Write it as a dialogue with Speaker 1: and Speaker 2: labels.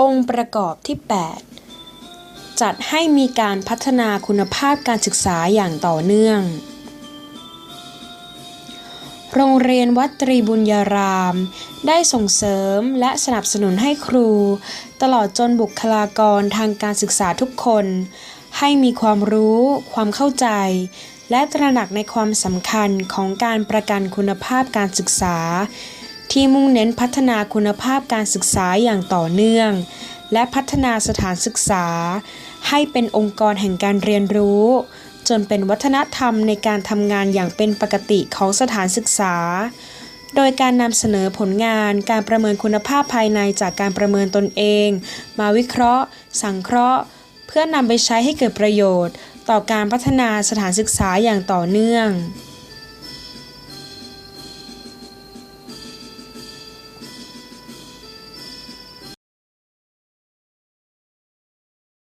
Speaker 1: องค์ประกอบที่ 8 จัดให้มีการพัฒนาคุณภาพการศึกษาอย่างต่อเนื่อง โรงเรียนวัดตรีบุญญาราม ได้ส่งเสริมและสนับสนุนให้ครู ตลอดจนบุคลากรทางการศึกษาทุกคน ให้มีความรู้ ความเข้าใจ และตระหนักในความสำคัญของการประกันคุณภาพการศึกษา ที่มุ่งเน้นพัฒนาคุณภาพการศึกษาอย่างต่อเนื่อง และพัฒนาสถานศึกษา ให้เป็นองค์กรแห่งการเรียนรู้ จนเป็นวัฒนธรรมในการทำงานอย่างเป็นปกติของสถานศึกษา โดยการนำเสนอผลงานการประเมินคุณภาพภายในจากการประเมินตนเอง มาวิเคราะห์ สังเคราะห์ เพื่อนำไปใช้ให้เกิดประโยชน์ ต่อการพัฒนาสถานศึกษาอย่างต่อเนื่อง